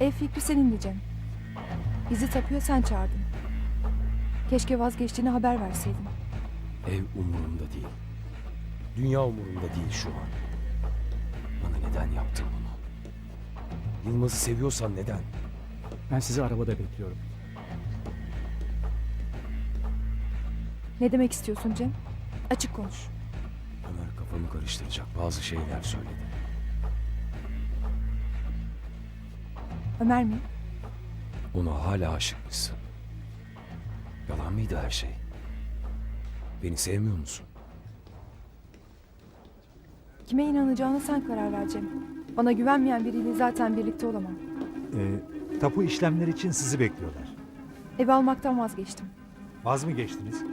Ev fikri senin diyeceğim. Bizi tapıyor sen çağırdın. Keşke vazgeçtiğini haber verseydin. Ev umurumda değil. Dünya umurumda değil şu an. Bana neden yaptın bunu? Yılmaz'ı seviyorsan neden? Ben sizi arabada bekliyorum. Ne demek istiyorsun Cem? Açık konuş. Ömer kafamı karıştıracak bazı şeyler söyledi. Ömer mi? Ona hala aşık mısın? Yalan mıydı her şey? Beni sevmiyor musun? Kime inanacağını sen karar ver Cem. Bana güvenmeyen biriyle zaten birlikte olamam. Ee, tapu işlemleri için sizi bekliyorlar. Ev almaktan vazgeçtim. Vaz mı geçtiniz?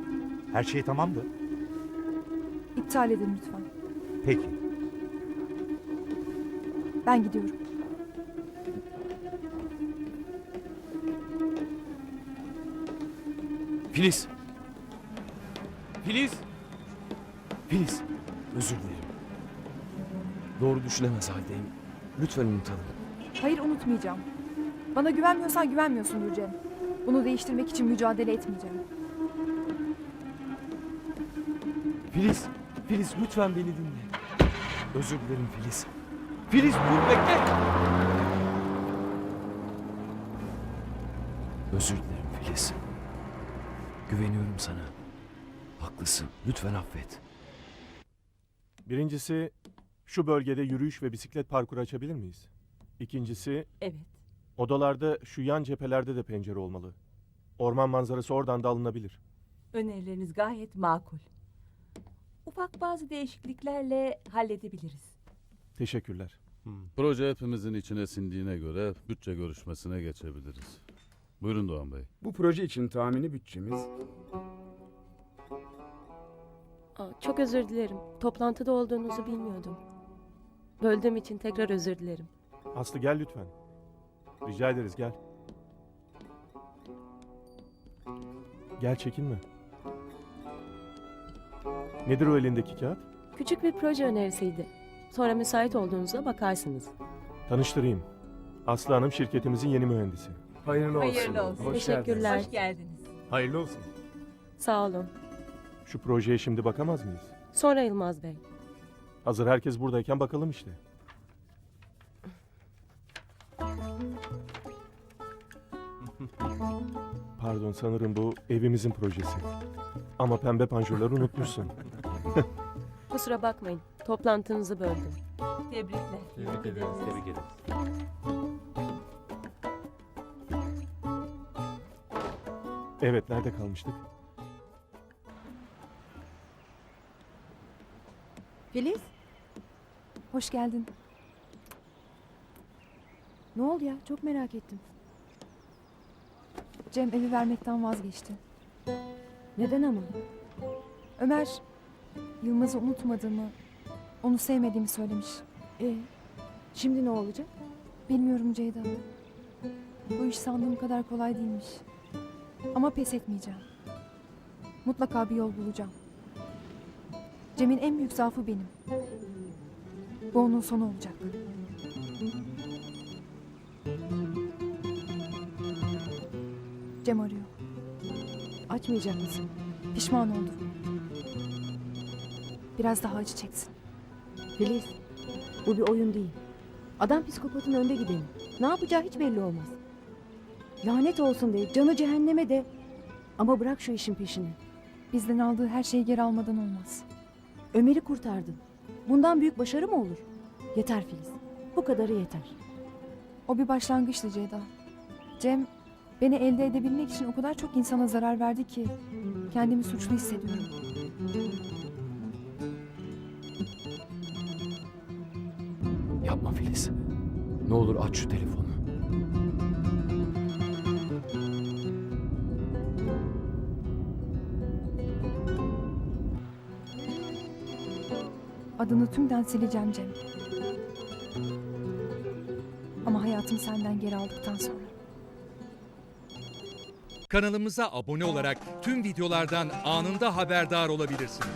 Her şey tamamdı. İptal edin lütfen. Peki. Ben gidiyorum. Filiz! Filiz! Filiz! Özür dilerim. Doğru düşünemez haldeyim. Lütfen unutalım. Hayır unutmayacağım. Bana güvenmiyorsan güvenmiyorsundur Cem. Bunu değiştirmek için mücadele etmeyeceğim. Filiz! Filiz lütfen beni dinle. Özür dilerim Filiz. Filiz dur bekle! Özür dilerim Filiz. Güveniyorum sana. Haklısın. Lütfen affet. Birincisi şu bölgede yürüyüş ve bisiklet parkuru açabilir miyiz? İkincisi Evet. odalarda şu yan cephelerde de pencere olmalı. Orman manzarası oradan da alınabilir. Önerileriniz gayet makul. Ufak bazı değişikliklerle halledebiliriz. Teşekkürler. Proje hepimizin içine sindiğine göre bütçe görüşmesine geçebiliriz. Buyurun Doğan Bey. Bu proje için tahmini bütçemiz Aa, Çok özür dilerim. Toplantıda olduğunuzu bilmiyordum. Böldüğüm için tekrar özür dilerim. Aslı gel lütfen. Rica ederiz gel. Gel çekinme. Nedir o elindeki kağıt? Küçük bir proje önerisiydi. Sonra müsait olduğunuzda bakarsınız. Tanıştırayım. Aslı Hanım şirketimizin yeni mühendisi. Hayırlı olsun. Hayırlı olsun. Hoş Teşekkürler. geldiniz. Hoş geldiniz. Hayırlı olsun. Sağ olun. Şu projeye şimdi bakamaz mıyız? Sonra Yılmaz Bey. Hazır herkes buradayken bakalım işte. Pardon sanırım bu evimizin projesi. Ama pembe panjurları unutmuşsun. Kusura bakmayın. Toplantınızı böldüm. Tebrikler. Tebrik ederiz. Tebrik ederiz. Evet nerede kalmıştık? Filiz, Hoş geldin. ne oldu ya? Çok merak ettim. Cem evi vermekten vazgeçti. Neden ama? Ömer, Yılmaz'ı unutmadığımı, onu sevmediğimi söylemiş. Ee, şimdi ne olacak? Bilmiyorum Ceyda. Bu iş sandığım kadar kolay değilmiş. Ama pes etmeyeceğim. Mutlaka bir yol bulacağım. Cem'in en büyük zaafı benim. Bu onun sonu olacak. Cem arıyor. Açmayacak mısın? Pişman oldu. Biraz daha acı çeksin. Filiz, bu bir oyun değil. Adam psikopatın önde gideni. Ne yapacağı hiç belli olmaz. Lanet olsun de, canı cehenneme de. Ama bırak şu işin peşini. Bizden aldığı her şeyi geri almadan olmaz. Ömer'i kurtardın. Bundan büyük başarı mı olur? Yeter Filiz. Bu kadarı yeter. O bir başlangıçtı Ceyda. Cem beni elde edebilmek için o kadar çok insana zarar verdi ki kendimi suçlu hissediyorum. Yapma Filiz. Ne olur aç şu telefonu. Adını tümden sileceğim Cem. Ama hayatımı senden geri aldıktan sonra. Kanalımıza abone olarak tüm videolardan anında haberdar olabilirsiniz.